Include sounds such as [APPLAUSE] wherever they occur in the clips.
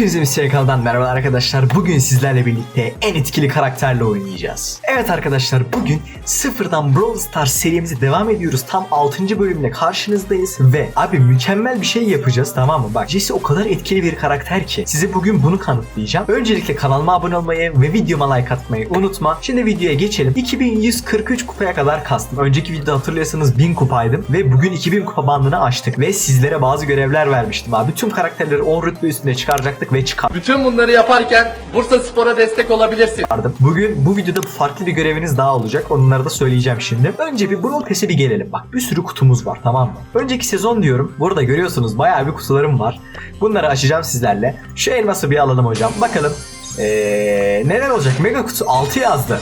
Hepinize Misya merhaba arkadaşlar. Bugün sizlerle birlikte en etkili karakterle oynayacağız. Evet arkadaşlar bugün sıfırdan Brawl Stars serimize devam ediyoruz. Tam 6. bölümle karşınızdayız ve abi mükemmel bir şey yapacağız tamam mı? Bak Jesse o kadar etkili bir karakter ki size bugün bunu kanıtlayacağım. Öncelikle kanalıma abone olmayı ve videoma like atmayı unutma. Şimdi videoya geçelim. 2143 kupaya kadar kastım. Önceki videoda hatırlıyorsanız 1000 kupaydım ve bugün 2000 kupa bandını açtık ve sizlere bazı görevler vermiştim abi. Tüm karakterleri 10 rütbe üstünde çıkaracaktık ve çıkardık. Bütün bunları yaparken Bursa Spor'a destek olabilirsin. Bugün bu videoda farklı bir göreviniz daha olacak. Onları da söyleyeceğim şimdi. Önce bir Brawl bir gelelim. Bak bir sürü kutumuz var tamam mı? Önceki sezon diyorum. Burada görüyorsunuz bayağı bir kutularım var. Bunları açacağım sizlerle. Şu elması bir alalım hocam. Bakalım ee, neler olacak? Mega kutu 6 yazdı.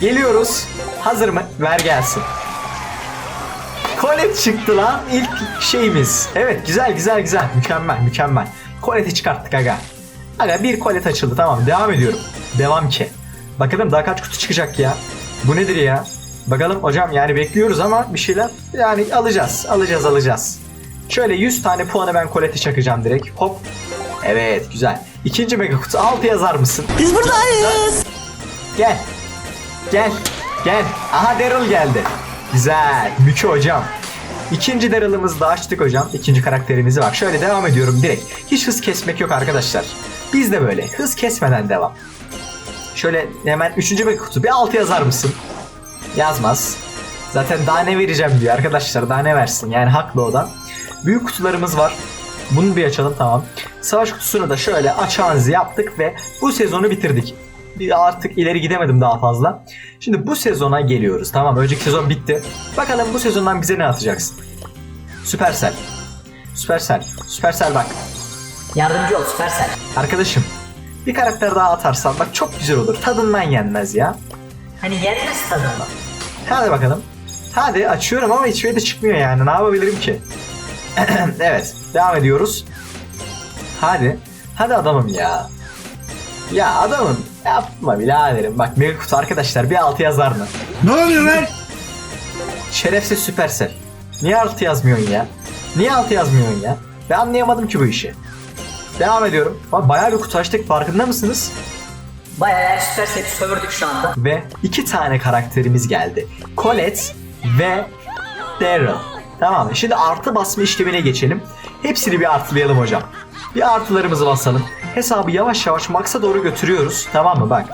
Geliyoruz. Hazır mı? Ver gelsin. Colette çıktı lan ilk şeyimiz. Evet güzel güzel güzel. Mükemmel mükemmel. Colette'i çıkarttık aga. Aga bir Colette açıldı tamam devam ediyorum. Devam ki. Bakalım daha kaç kutu çıkacak ya. Bu nedir ya? Bakalım hocam yani bekliyoruz ama bir şeyler yani alacağız alacağız alacağız. Şöyle 100 tane puanı ben Colette'e çakacağım direkt. Hop. Evet güzel. İkinci mega kutu 6 yazar mısın? Biz buradayız. Gel. Gel. Gel. Aha Daryl geldi. Güzel. Mükü hocam. İkinci Daryl'ımızı da açtık hocam. İkinci karakterimizi bak. Şöyle devam ediyorum direkt. Hiç hız kesmek yok arkadaşlar. Biz de böyle. Hız kesmeden devam. Şöyle hemen üçüncü bir kutu. Bir altı yazar mısın? Yazmaz. Zaten daha ne vereceğim diyor arkadaşlar. Daha ne versin? Yani haklı o da. Büyük kutularımız var. Bunu bir açalım tamam. Savaş kutusunu da şöyle açağınızı yaptık ve bu sezonu bitirdik. Bir Artık ileri gidemedim daha fazla. Şimdi bu sezona geliyoruz. Tamam önceki sezon bitti. Bakalım bu sezondan bize ne atacaksın? Süpersel. Süpersel. Süpersel bak. Yardımcı ol Süpersel. Arkadaşım bir karakter daha atarsan bak çok güzel olur. Tadından yenmez ya. Hani yenmez tadında. Hadi bakalım. Hadi açıyorum ama hiçbir şey de çıkmıyor yani. Ne yapabilirim ki? [CLEARS THROAT] evet. Devam ediyoruz. Hadi. Hadi adamım ya. Ya adamım. Yapma biraderim. Bak mega kutu arkadaşlar bir altı yazar mı? Ne oluyor lan? Şerefsiz süpersel. Niye altı yazmıyorsun ya? Niye altı yazmıyorsun ya? Ben anlayamadım ki bu işi. Devam ediyorum. Bak bayağı bir kutu açtık farkında mısınız? Bayağı Süpersel'i sömürdük şu anda. ve iki tane karakterimiz geldi. Colette ve Daryl. Tamam? Şimdi artı basma işlemine geçelim. Hepsini bir artılayalım hocam. Bir artılarımızı basalım. Hesabı yavaş yavaş maksa doğru götürüyoruz. Tamam mı? Bak.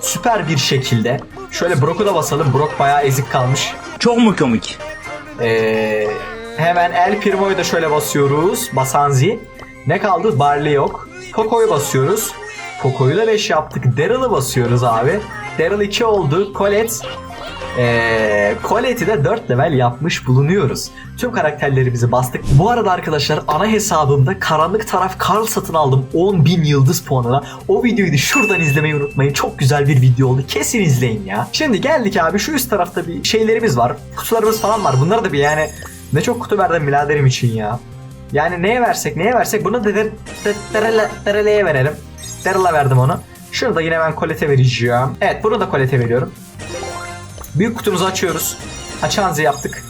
Süper bir şekilde. Şöyle Brock'u da basalım. Brock bayağı ezik kalmış. Çok mu komik? Ee, hemen El Primo'yu da şöyle basıyoruz. Basanzi. Ne kaldı? Barley yok. Poco'yu basıyoruz. Poco'yu da 5 yaptık. Daryl'ı basıyoruz abi. Daryl 2 oldu. Colette ee, Colette'i de 4 level yapmış bulunuyoruz. Tüm karakterlerimizi bastık. Bu arada arkadaşlar ana hesabımda karanlık taraf Karl satın aldım 10.000 yıldız puanına. O videoyu da şuradan izlemeyi unutmayın. Çok güzel bir video oldu. Kesin izleyin ya. Şimdi geldik abi şu üst tarafta bir şeylerimiz var. Kutularımız falan var. Bunları da bir yani ne çok kutu verdim biraderim için ya. Yani neye versek neye versek bunu da Daryl'e verelim. Daryl'a verdim onu. Şunu da yine ben Colette'e vereceğim. Evet bunu da Colette'e veriyorum. Büyük kutumuzu açıyoruz. Açağınızı yaptık.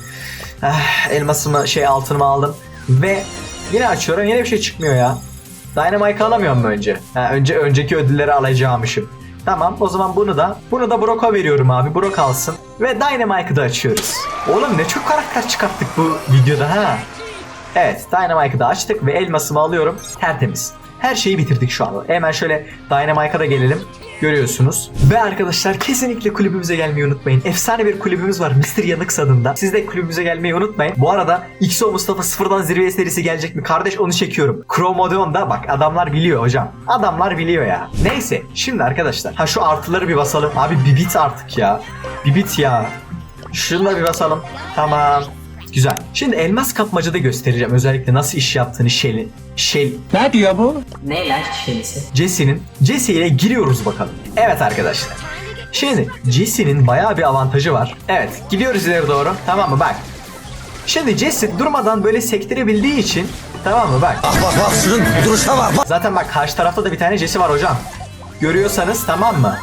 Ah, elmasımı şey altınımı aldım. Ve yine açıyorum yine bir şey çıkmıyor ya. Dynamite alamıyorum mu önce? Ha, önce önceki ödülleri alacağımışım. Tamam o zaman bunu da bunu da Brock'a veriyorum abi. Brock alsın. Ve Dynamite'ı da açıyoruz. Oğlum ne çok karakter çıkarttık bu videoda ha. Evet Dynamite'ı da açtık ve elmasımı alıyorum. Tertemiz. Her şeyi bitirdik şu anda. Hemen şöyle Dynamite'a da gelelim. Görüyorsunuz. Ve arkadaşlar kesinlikle kulübümüze gelmeyi unutmayın. Efsane bir kulübümüz var Mr. Yanık adında. Siz de kulübümüze gelmeyi unutmayın. Bu arada XO Mustafa sıfırdan zirveye serisi gelecek mi? Kardeş onu çekiyorum. Chromodeon'da bak adamlar biliyor hocam. Adamlar biliyor ya. Neyse şimdi arkadaşlar. Ha şu artıları bir basalım. Abi bir bit artık ya. Bir bit ya. Şunu da bir basalım. Tamam. Güzel. Şimdi elmas kapmacada göstereceğim özellikle nasıl iş yaptığını Shell'in. Shell, Ne diyor bu? Ne lan şeysi? Jesse'nin. Jesse ile giriyoruz bakalım. Evet arkadaşlar. Şimdi Jesse'nin bayağı bir avantajı var. Evet gidiyoruz ileri doğru. Tamam mı bak. Şimdi Jesse durmadan böyle sektirebildiği için tamam mı bak. Bak bak şunun duruşa bak. bak. Zaten bak karşı tarafta da bir tane Jesse var hocam. Görüyorsanız tamam mı?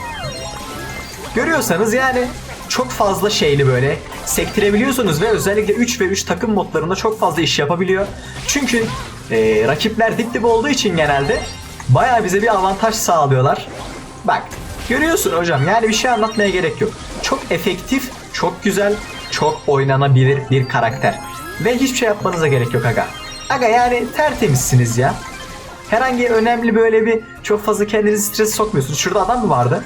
Görüyorsanız yani çok fazla şeyli böyle sektirebiliyorsunuz ve özellikle 3 ve 3 takım modlarında çok fazla iş yapabiliyor. Çünkü e, rakipler dip dip olduğu için genelde Bayağı bize bir avantaj sağlıyorlar. Bak görüyorsun hocam yani bir şey anlatmaya gerek yok. Çok efektif, çok güzel, çok oynanabilir bir karakter. Ve hiçbir şey yapmanıza gerek yok aga. Aga yani tertemizsiniz ya. Herhangi önemli böyle bir çok fazla kendinizi stres sokmuyorsunuz. Şurada adam mı vardı?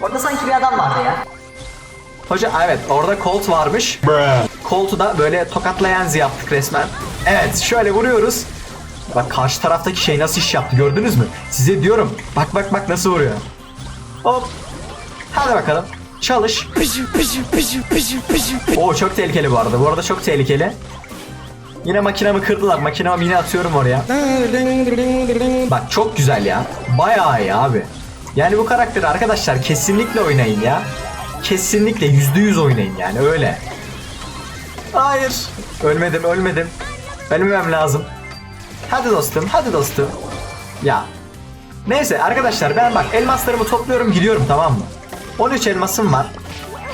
Orada sanki bir adam vardı ya. Hoca evet orada Colt varmış. Colt'u da böyle tokatlayan yaptık resmen. Evet şöyle vuruyoruz. Bak karşı taraftaki şey nasıl iş yaptı gördünüz mü? Size diyorum. Bak bak bak nasıl vuruyor. Hop. Hadi bakalım. Çalış. Oo çok tehlikeli bu arada. Bu arada çok tehlikeli. Yine makinamı kırdılar. Makinamı yine atıyorum oraya. Bak çok güzel ya. Bayağı iyi abi. Yani bu karakteri arkadaşlar kesinlikle oynayın ya. Kesinlikle yüzde yüz oynayın yani öyle. Hayır. Ölmedim ölmedim. Ölmemem lazım. Hadi dostum hadi dostum. Ya. Neyse arkadaşlar ben bak elmaslarımı topluyorum gidiyorum tamam mı? 13 elmasım var.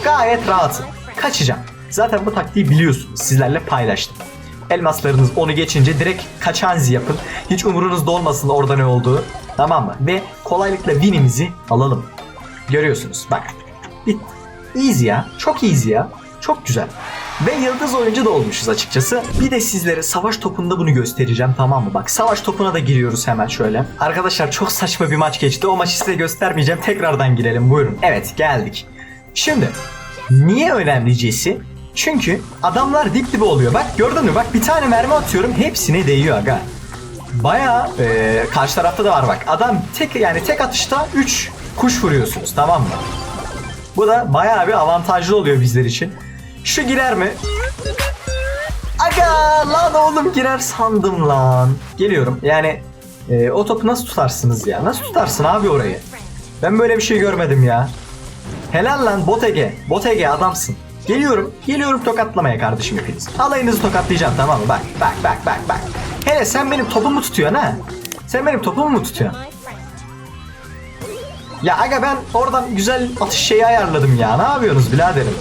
Gayet rahatım. Kaçacağım. Zaten bu taktiği biliyorsunuz. Sizlerle paylaştım. Elmaslarınız onu geçince direkt kaçanzi yapın. Hiç umurunuzda olmasın orada ne olduğu. Tamam mı? Ve kolaylıkla winimizi alalım. Görüyorsunuz bak. Bitti. Easy ya. Çok easy ya. Çok güzel. Ve yıldız oyuncu da olmuşuz açıkçası. Bir de sizlere savaş topunda bunu göstereceğim tamam mı? Bak savaş topuna da giriyoruz hemen şöyle. Arkadaşlar çok saçma bir maç geçti. O maçı size göstermeyeceğim. Tekrardan girelim buyurun. Evet geldik. Şimdi niye önemli Jesse? Çünkü adamlar dip dibe oluyor. Bak gördün mü? Bak bir tane mermi atıyorum hepsine değiyor aga. Baya karşı tarafta da var bak. Adam tek yani tek atışta 3 kuş vuruyorsunuz tamam mı? Bu da bayağı bir avantajlı oluyor bizler için. Şu girer mi? Aga lan oğlum girer sandım lan. Geliyorum. Yani e, o topu nasıl tutarsınız ya? Nasıl tutarsın abi orayı? Ben böyle bir şey görmedim ya. Helal lan Botege. Botege adamsın. Geliyorum. Geliyorum tokatlamaya kardeşim hepiniz. Alayınızı tokatlayacağım tamam mı? Bak bak bak bak bak. Hele sen benim topumu tutuyorsun ha. Sen benim topumu mu tutuyorsun? Ya aga ben oradan güzel atış şeyi ayarladım ya. Ne yapıyorsunuz biraderim?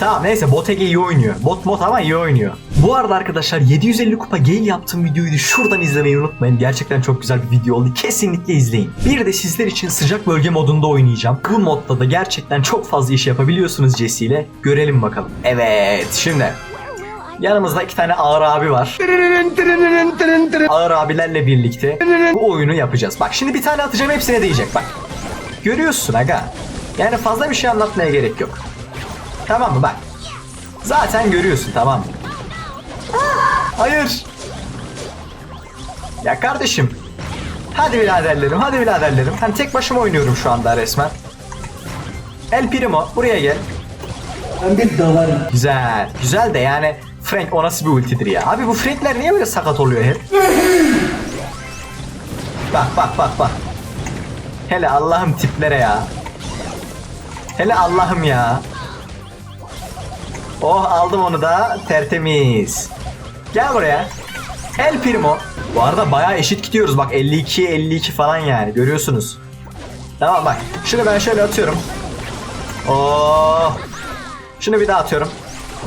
Tamam neyse Botege iyi oynuyor. Bot bot ama iyi oynuyor. Bu arada arkadaşlar 750 kupa gale yaptığım videoyu da şuradan izlemeyi unutmayın. Gerçekten çok güzel bir video oldu. Kesinlikle izleyin. Bir de sizler için sıcak bölge modunda oynayacağım. Bu modda da gerçekten çok fazla iş yapabiliyorsunuz Jesse ile. Görelim bakalım. Evet şimdi Yanımızda iki tane ağır abi var. Ağır abilerle birlikte bu oyunu yapacağız. Bak şimdi bir tane atacağım hepsine değecek bak. Görüyorsun aga. Yani fazla bir şey anlatmaya gerek yok. Tamam mı bak. Zaten görüyorsun tamam mı? Hayır. Ya kardeşim. Hadi biraderlerim hadi biraderlerim. Ben tek başıma oynuyorum şu anda resmen. El Primo buraya gel. Ben bir dalarım. Güzel. Güzel de yani Frank o nasıl bir ultidir ya? Abi bu Frankler niye böyle sakat oluyor hep? bak bak bak bak. Hele Allah'ım tiplere ya. Hele Allah'ım ya. Oh aldım onu da tertemiz. Gel buraya. El Primo. Bu arada bayağı eşit gidiyoruz bak 52 52 falan yani görüyorsunuz. Tamam bak şunu ben şöyle atıyorum. Oh. Şunu bir daha atıyorum.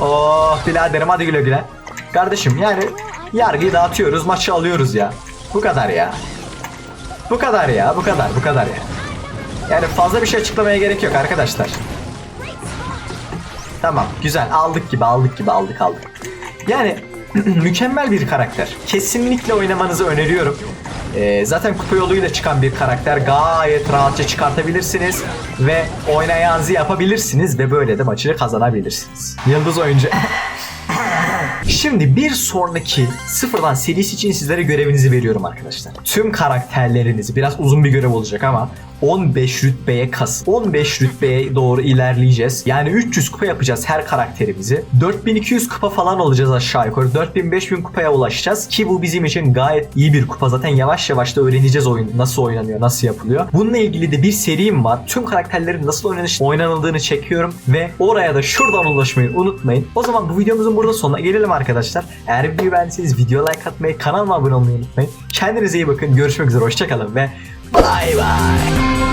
Oh biraderim hadi güle güle. Kardeşim yani yargıyı dağıtıyoruz maçı alıyoruz ya. Bu kadar ya. Bu kadar ya bu kadar bu kadar ya. Yani fazla bir şey açıklamaya gerek yok arkadaşlar. Tamam güzel aldık gibi aldık gibi aldık aldık. Yani [CLEARS THROAT] mükemmel bir karakter. Kesinlikle oynamanızı öneriyorum. Ee, zaten kupa yoluyla çıkan bir karakter gayet rahatça çıkartabilirsiniz ve oynayanızı yapabilirsiniz ve böyle de maçı kazanabilirsiniz. Yıldız oyuncu. [LAUGHS] Şimdi bir sonraki sıfırdan serisi için sizlere görevinizi veriyorum arkadaşlar. Tüm karakterlerinizi biraz uzun bir görev olacak ama 15 rütbeye kasın. 15 rütbeye doğru ilerleyeceğiz. Yani 300 kupa yapacağız her karakterimizi. 4200 kupa falan olacağız aşağı yukarı. 4000-5000 kupaya ulaşacağız ki bu bizim için gayet iyi bir kupa. Zaten yavaş yavaş da öğreneceğiz oyun nasıl oynanıyor, nasıl yapılıyor. Bununla ilgili de bir serim var. Tüm karakterlerin nasıl oynanış, oynanıldığını çekiyorum ve oraya da şuradan ulaşmayı unutmayın. O zaman bu videomuzun burada sonuna gelelim arkadaşlar. Eğer videoyu beğendiyseniz video like atmayı, kanalıma abone olmayı unutmayın. Kendinize iyi bakın. Görüşmek üzere. Hoşçakalın ve バイバイ。